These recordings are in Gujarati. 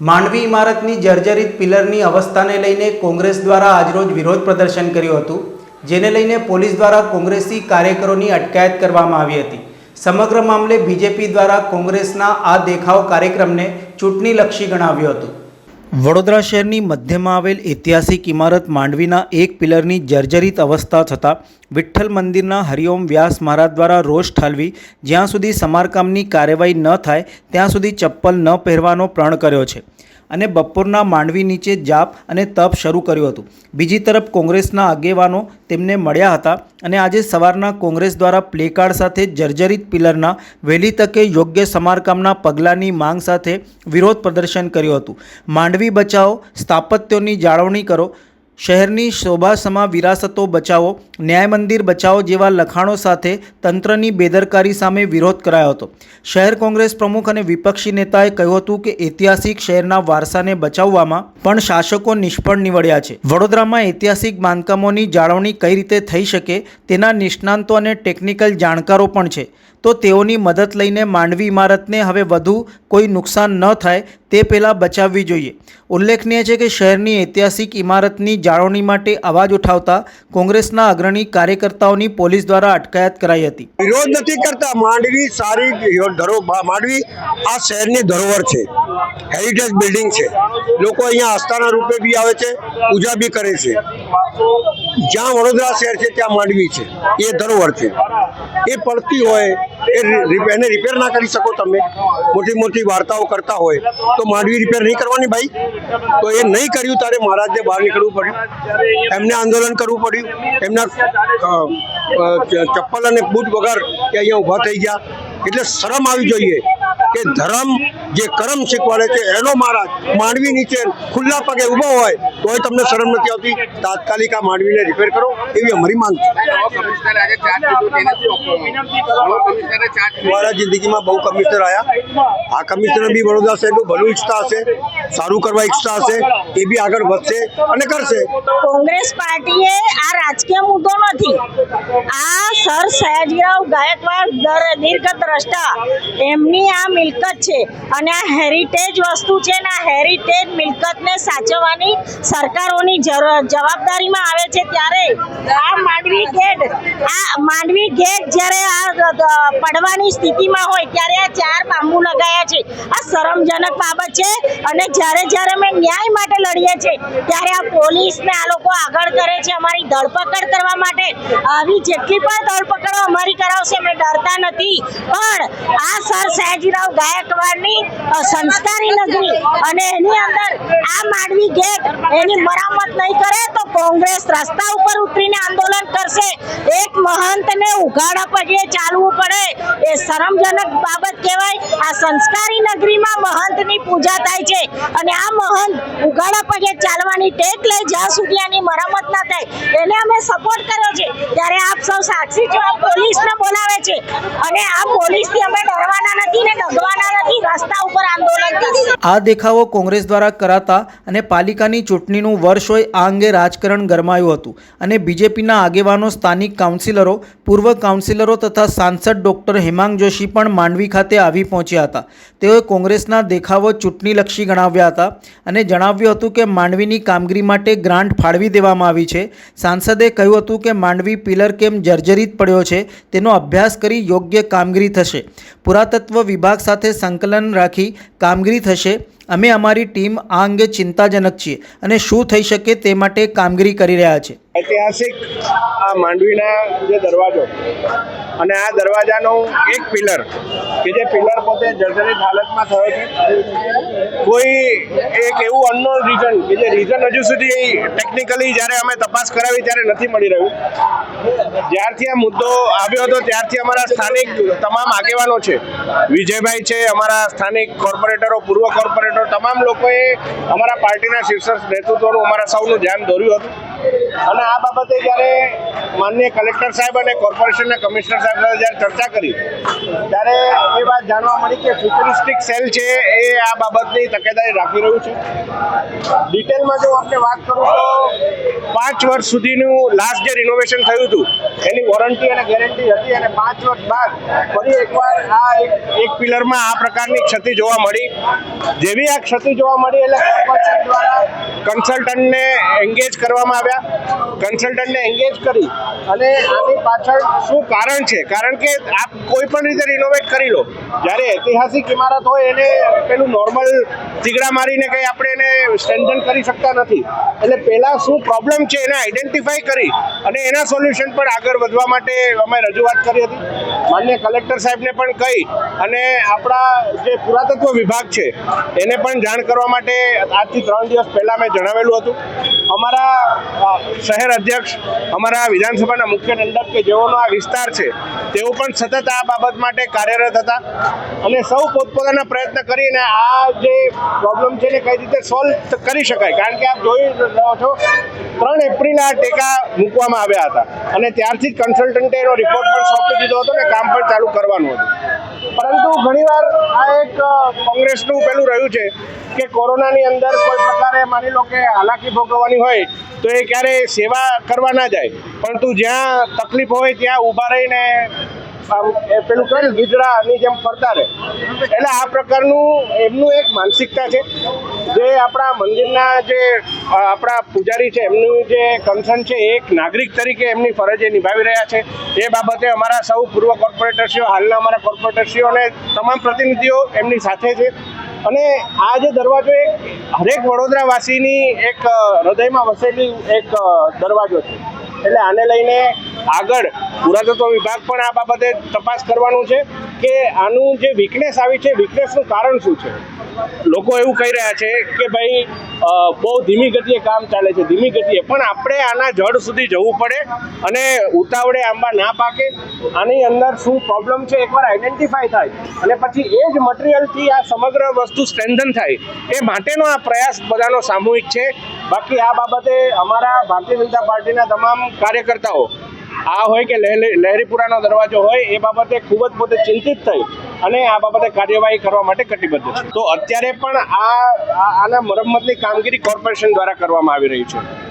માંડવી ઇમારતની જર્જરિત પિલરની અવસ્થાને લઈને કોંગ્રેસ દ્વારા આજરોજ વિરોધ પ્રદર્શન કર્યું હતું, જેને લઈને પોલીસ દ્વારા કોંગ્રેસી કાર્યકરોની અટકાયત કરવામાં આવી હતી. સમગ્ર મામલે બીજેપી દ્વારા કોંગ્રેસના આ દેખાવ કાર્યક્રમને ચૂંટણીલક્ષી ગણાવ્યું હતું. વડોદરા શહેરની મધ્યમાં આવેલ ઐતિહાસિક ઇમારત માંડવીના એક પિલરની જર્જરિત અવસ્થા થતાં વિઠ્ઠલ મંદિરના હરિઓમ વ્યાસ મહારાજ દ્વારા રોષ ઠાલવી, જ્યાં સુધી સમારકામની કાર્યવાહી ન થાય, ત્યાં સુધી ચપ્પલ ન પહેરવાનો પ્રણ કર્યો છે. અને બપોરના માંડવી નીચે જાપ અને તપ શરૂ કર્યું હતું. બીજી તરફ કોંગ્રેસના આગેવાનો તેમને મળ્યા હતા અને આજે સવારના કોંગ્રેસ દ્વારા પ્લેકાર્ડ સાથે જર્જરિત પિલરના વહેલી તકે યોગ્ય સમારકામના પગલાંની માંગ સાથે વિરોધ પ્રદર્શન કર્યું હતું. માંડવી બચાવો, સ્થાપત્યોની જાળવણી કરો શહેરની શોભાસમા વિરાસતો બચાવો, ન્યાય મંદિર બચાવો જેવા લખાણો સાથે તંત્રની બેદરકારી સામે વિરોધ કરાયો હતો. શહેર કોંગ્રેસ પ્રમુખ અને વિપક્ષી નેતાએ કહ્યું હતું કે ઐતિહાસિક શહેરના વારસાને બચાવવામાં પણ શાસકો નિષ્ફળ નીવડ્યા છે. વડોદરામાં ઐતિહાસિક બાંધકામોની જાળવણી કઈ રીતે થઈ શકે તેના નિષ્ણાંતો અને ટેકનિકલ જાણકારો પણ છે. તો તેઓની મદદ લઈને માંડવી ઇમારતને હવે વધુ કોઈ નુકસાન ન થાય તે પહેલાં બચાવવી જોઈએ. ઉલ્લેખનીય છે કે શહેરની ઐતિહાસિક ઇમારતની જાળવણી માટે અવાજ ઉઠાવતા કોંગ્રેસના અગ્રણી કાર્યકર્તાઓની પોલીસ દ્વારા અટકાયત કરાઈ હતી. વિરોધ નથી કરતા. માંડવી સારી ધરો માંડવી આ શહેરની ધરોહર છે. હેરિટેજ બિલ્ડિંગ છે. લોકો અહીંયા આસ્થાના રૂપે બી આવે છે, પૂજા બી કરે છે. જ્યાં વડોદરા શહેર છે, ત્યાં માંડવી છે. એ ધરોહર છે. એ પડતી હોય, એ એને રિપેર ના કરી શકો તમે. મોટી મોટી વાર્તાઓ કરતા હોય, તો માંડવી રિપેર નહીં કરવાની ભાઈ. તો એ નહીં કર્યું, ત્યારે મહારાજને બહાર નીકળવું પડ્યું. એમને આંદોલન કરવું પડ્યું. એમના ચપ્પલ અને બૂટ વગર કે અહીંયા ઊભા થઈ ગયા. એટલે શરમ આવી જોઈએ. કે ધર્મ જે કરમ શીખવાડે છે, એનો મહારાજ માંડવી નીચે ખુલ્લા પગે ઊભો હોય, તોય તમને શરમ નથી આવતી. તાત્કાલિક આ માંડવીને રિપેર કરો, એવી અમારી માંગ છે. મારા જિંદગીમાં બહુ કમિશનર આવ્યા આ કમિશનર બી વડોદરા શહેરનું ભલું ઈચ્છતા હશે, સારું કરવા ઈચ્છતા હશે, એ બી આગળ વધશે અને કરશે. કોંગ્રેસ પાર્ટીએ આ રાજકીય સયાજીરાવ ગાયકવાડ દર- દીર્ઘદ્રષ્ટા એમની આ મિલકત છે અને આ હેરિટેજ વસ્તુ છે ને આ હેરિટેજ મિલકતને સાચવવાની સરકારોની જવાબદારીમાં આવે છે ત્યારે આ માંડવી ગેટ, આ માંડવી ગેટ જ્યારે આ પડવાની સ્થિતિમાં હોય ત્યારે આ ચાર બાંબુ લગાયા છે. આ શરમજનક બાબત છે અને જ્યારે જ્યારે અમે ન્યાય માટે લડીએ છીએ ત્યારે આ પોલીસને આ લોકો આગળ કરે છે અમારી ધરપકડ કરવા માટે. આવી જેટલી પણ ધરપકડો અમારી કરાવશે અમે ડરતા નથી. પણ આ સર સયાજીરાવ ગાયકવાડની સંસ્કારી નગરી અને એની અંદર આ માંડવી ગેટ એની મરામત નહીં કરે તો કોંગ્રેસ રસ્તા ઉપર ઉતરીને આંદોલન કરશે. એક મહંતને ઉઘાડા પગે ચાલવું પડે એ શરમજનક બાબત કહેવાય. આ સંસ્કારી નગરીમાં મહંતની પૂજા થાય છે અને આ મહંત ઉઘાડા પગે ચાલવાની ટેક લે જ્યાં સુધી આની મરામત ના થાય. એને અમે સપોર્ટ કર્યો છે. ત્યારે આપ સૌ સાક્ષી છો પોલીસને બોલાવે છે. અને આ પોલીસથી અમે ડરવાના નથી ને ડગવાના નથી, રસ્તા ઉપર આંદોલન આ દેખાવો કોંગ્રેસ દ્વારા કરાતા અને પાલિકાની ચૂંટણીનું વર્ષ હોય આ અંગે રાજકારણ ગરમાયું હતું. અને બીજેપીના આગેવાનો, સ્થાનિક કાઉન્સિલરો, પૂર્વ કાઉન્સિલરો તથા સાંસદ ડોક્ટર હેમાંગ જોશી પણ માંડવી ખાતે આવી પહોંચ્યા હતા. તેઓએ કોંગ્રેસના દેખાવો ચૂંટણીલક્ષી ગણાવ્યા હતા અને જણાવ્યું હતું કે માંડવીની કામગીરી માટે ગ્રાન્ટ ફાળવી દેવામાં આવી છે. સાંસદે કહ્યું હતું કે માંડવી પિલર કેમ જર્જરિત પડ્યો છે તેનો અભ્યાસ કરી યોગ્ય કામગીરી થશે. પુરાતત્વ વિભાગ સાથે સંકલન રાખી કામગીરી થશે. અમે અમારી ટીમ આ અંગે ચિંતાજનક છીએ અને શું થઈ શકે તે માટે કામગીરી કરી રહ્યા છે ઐતિહાસિક આ માંડવીના જે દરવાજો અને આ દરવાજાનો એક પિલર, કે જે પિલર પોતે જર્જરિત હાલતમાં થયો છે, કોઈ એક એવું અનનોન રીઝન કે જે રીઝન હજુ સુધી ટેકનિકલી જ્યારે અમે તપાસ કરાવી ત્યારે નથી મળી રહ્યું. જ્યારથી આ મુદ્દો આવ્યો હતો, ત્યારથી અમારા સ્થાનિક તમામ આગેવાનો છે, વિજયભાઈ છે, અમારા સ્થાનિક કોર્પોરેટરો, પૂર્વ કોર્પોરેટરો તમામ લોકોએ અમારા પાર્ટીના શીર્ષક નેતૃત્વનું અમારા સૌનું ધ્યાન દોર્યું હતું. અને આ બાબતે જ્યારે માનનીય કલેક્ટર સાહેબ અને કોર્પોરેશનના કમિશનર સાહેબ સાથે જ્યારે ચર્ચા કરી, ત્યારે એ વાત જાણવા મળી કે ફ્યુચરિસ્ટિક સેલ છે એ આ બાબતની તકેદારી રાખી રહ્યું છે. ડિટેલમાં જો આપણે વાત કરું તો પાંચ વર્ષ સુધીનું લાસ્ટ જે રિનોવેશન થયું હતું, એની વોરંટી અને ગેરંટી હતી અને પાંચ વર્ષ બાદ ફરી એકવાર આ એક પિલરમાં આ પ્રકારની ક્ષતિ જોવા મળી. જેવી આ ક્ષતિ જોવા મળી એટલે કોર્પોરેશન દ્વારા કન્સલ્ટન્ટને એન્ગેજ કરવામાં આવ્યા. કન્સલ્ટન્ટને એન્ગેજ કરી અને આની પાછળ શું કારણ છે? કારણ કે આપ કોઈ પણ રીતે રિનોવેટ કરી લો. જ્યારે ઐતિહાસિક ઇમારત હોય એને પેલું નોર્મલ તીગડા મારીને કંઈ આપણે એને સ્ટ્રેન્થન કરી શકતા નથી. એટલે પહેલાં શું પ્રોબ્લેમ છે એને આઈડેન્ટિફાઈ કરી અને એના સોલ્યુશન પર આગળ વધવા માટે અમે રજૂઆત કરી હતી. માન્ય કલેક્ટર સાહેબને પણ કહી અને આપણા જે પુરાતત્વ વિભાગ છે, એને પણ જાણ કરવા માટે આજથી ત્રણ દિવસ પહેલાં મેં જણાવેલું હતું. અમારા શહેર અધ્યક્ષ, અમારા વિધાનસભાના મુખ્ય દંડક કે જેઓનો આ વિસ્તાર છે, તેઓ પણ સતત આ બાબત માટે કાર્યરત હતા અને સૌ પોતપોતાના પ્રયત્ન કરીને આ જે પ્રોબ્લેમ છે એને કઈ રીતે સોલ્વ કરી શકાય? કારણ કે આપ જોઈ રહ્યો છો ત્રણ એપ્રિલે આ ટેકા મૂકવામાં આવ્યા હતા. અને ત્યારથી જ કન્સલ્ટન્ટે એનો રિપોર્ટ પણ સોંપી દીધો હતો ને કામ પણ ચાલુ કરવાનું હતું. પરંતુ ઘણીવાર આ એક કોંગ્રેસનું પેલું રહ્યું છે કે કોરોનાની અંદર કોઈ પ્રકારે માની લો કે હાલાકી ભોગવવાની હોય, તો એ ક્યારેય સેવા કરવા ના જાય. પરંતુ જ્યાં તકલીફ હોય ત્યાં ઊભા રહીને આમ પેલું ને ગીધડાની જેમ ફરતા રહે. એટલે આ પ્રકારનું એમનું એક માનસિકતા છે. જે આપણા મંદિરના જે આપણા પૂજારી છે, એમનું જે કન્સર્ન છે એક નાગરિક તરીકે એમની ફરજ નિભાવી રહ્યા છે. એ બાબતે અમારા સૌ પૂર્વ કોર્પોરેટરશ્રીઓ, હાલના અમારા કોર્પોરેટરશ્રીઓ અને તમામ પ્રતિનિધિઓ એમની સાથે છે. અને આ જે દરવાજો એક, હરેક વડોદરાવાસીની એક હૃદયમાં વસેલી એક દરવાજો છે. એટલે આને લઈને આગળ પુરાતત્વ વિભાગ પણ આ બાબતે તપાસ કરવાનું છે કે આનું જે વીકનેસ આવી છે વીકનેસનું કારણ શું છે? લોકો એવું કહી રહ્યા છે કે ભાઈ બહુ ધીમી ગતિએ કામ ચાલે છે, ધીમી ગતિએ. પણ આપણે આના જડ સુધી જવું પડે અને ઉતાવળે આંબા ના પાકે. આની અંદર શું પ્રોબ્લેમ છે, એકવાર આઈડેન્ટિફાય થાય. અને પછી એ જ મટીરિયલથી આ સમગ્ર વસ્તુ સ્ટ્રેન્થન થાય. એ માટેનો આ પ્રયાસ બધાનો સામૂહિક છે. બાકી આ બાબતે અમારા ભારતીય જનતા પાર્ટીના તમામ કાર્યકર્તાઓ આ હોય કે લહેરી- લહેરીપુરાનો દરવાજો હોય, એ બાબતે ખૂબ જ પોતે ચિંતિત થઈ અને આ બાબતે કાર્યવાહી કરવા માટે કટિબદ્ધ છે. તો અત્યારે પણ આ આના મરમ્મતની કામગીરી કોર્પોરેશન દ્વારા કરવામાં આવી રહી છે.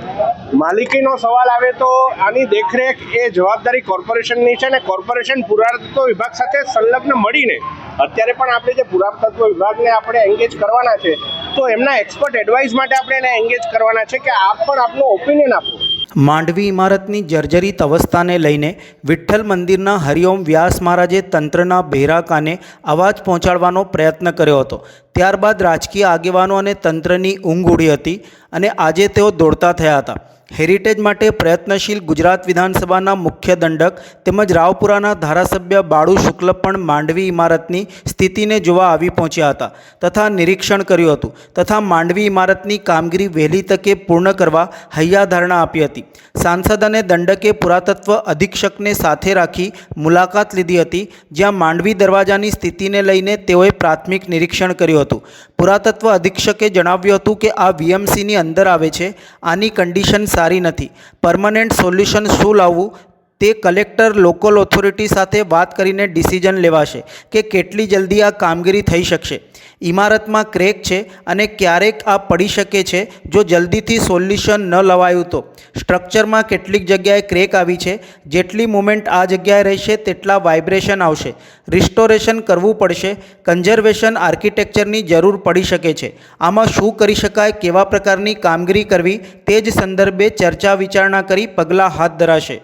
માલિકીનો સવાલ આવે તો આની દેખરેખ એ જવાબદારી કોર્પોરેશનની છે ને કોર્પોરેશન પુરાતત્વ વિભાગ સાથે સંલગ્ન મળીને અત્યારે પણ આપણે જે પુરાતત્વ વિભાગને આપણે એન્ગેજ કરવાના છે, તો એમના એક્સપર્ટ એડવાઇસ માટે આપણે એને એન્ગેજ કરવાના છે કે આપ પણ આપનો ઓપિનિયન આપો. માંડવી ઇમારતની જર્જરિત અવસ્થાને લઈને વિઠ્ઠલ મંદિરના હરિઓમ વ્યાસ મહારાજે તંત્રના ભેરા કાને અવાજ પહોંચાડવાનો પ્રયત્ન કર્યો હતો. ત્યારબાદ રાજકીય આગેવાનો અને તંત્રની ઊંઘ ઉડી હતી અને આજે તેઓ દોડતા થયા હતા. હેરિટેજ માટે પ્રયત્નશીલ ગુજરાત વિધાનસભાના મુખ્ય દંડક તેમજ રાવપુરાના ધારાસભ્ય બાળુ શુક્લ પણ માંડવી ઇમારતની સ્થિતિને જોવા આવી પહોંચ્યા હતા તથા નિરીક્ષણ કર્યું હતું તથા માંડવી ઇમારતની કામગીરી વહેલી તકે પૂર્ણ કરવા હૈયાધારણા આપી હતી. સાંસદ અને દંડકે પુરાતત્વ અધિક્ષકને સાથે રાખી મુલાકાત લીધી હતી, જ્યાં માંડવી દરવાજાની સ્થિતિને લઈને તેઓએ પ્રાથમિક નિરીક્ષણ કર્યું હતું. પુરાતત્વ અધિક્ષકે જણાવ્યું હતું કે આ વીએમસીની અંદર આવે છે, આની કન્ડિશન સારી નથી. પરમનન્ટ સોલ્યુશન શું લાવવું? તે કલેક્ટર, લોકલ ઓથોરિટી સાથે વાત કરીને ડિસિઝન લેવાશે કે કેટલી જલ્દી આ કામગીરી થઈ શકશે. ઇમારતમાં ક્રેક છે અને ક્યારેક આ પડી શકે છે જો જલ્દીથી સોલ્યુશન ન લવાયું તો. સ્ટ્રક્ચરમાં કેટલીક જગ્યાએ ક્રેક આવી છે. જેટલી મુમેન્ટ આ જગ્યાએ રહેશે તેટલા વાઇબ્રેશન આવશે. રિસ્ટોરેશન કરવું પડશે. કન્ઝર્વેશન આર્કિટેક્ચરની જરૂર પડી શકે છે. આમાં શું કરી શકાય, કેવા પ્રકારની કામગીરી કરવી, તે જ સંદર્ભે ચર્ચા વિચારણા કરી પગલાં હાથ ધરાશે.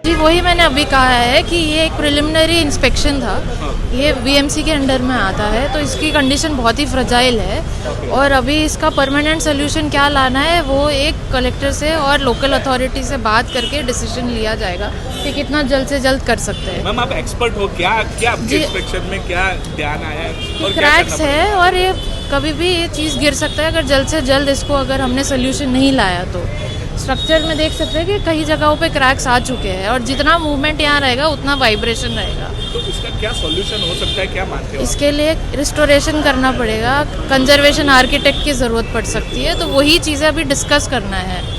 मैंने अभी कहा है कि ये एक प्रिलिमिनरी इंस्पेक्शन था। ये वीएमसी के अंडर में आता है तो इसकी कंडीशन बहुत ही फ्रजाइल है। और अभी इसका परमानेंट सोल्यूशन क्या लाना है वो एक कलेक्टर से और लोकल अथॉरिटी से बात करके डिसीज़न लिया जाएगा कि कितना जल्द से जल्द कर सकते हैं। मैम आप एक्सपर्ट हो क्या क्या। इंस्पेक्शन में क्या ध्यान आया है? क्रैक्स है और ये कभी भी ये चीज़ गिर सकता है अगर जल्द से जल्द इसको अगर हमने सोल्यूशन नहीं लाया तो। स्ट्रक्चर में देख सकते हैं कि कई जगहों पे क्रैक्स आ चुके हैं और जितना मूवमेंट यहाँ रहेगा उतना वाइब्रेशन रहेगा। तो इसका क्या सॉल्यूशन हो सकता है? क्या मानते हो इसके लिए रिस्टोरेशन करना पड़ेगा। कंजर्वेशन आर्किटेक्ट की ज़रूरत पड़ सकती है। तो वही चीज़ें अभी डिस्कस करना है।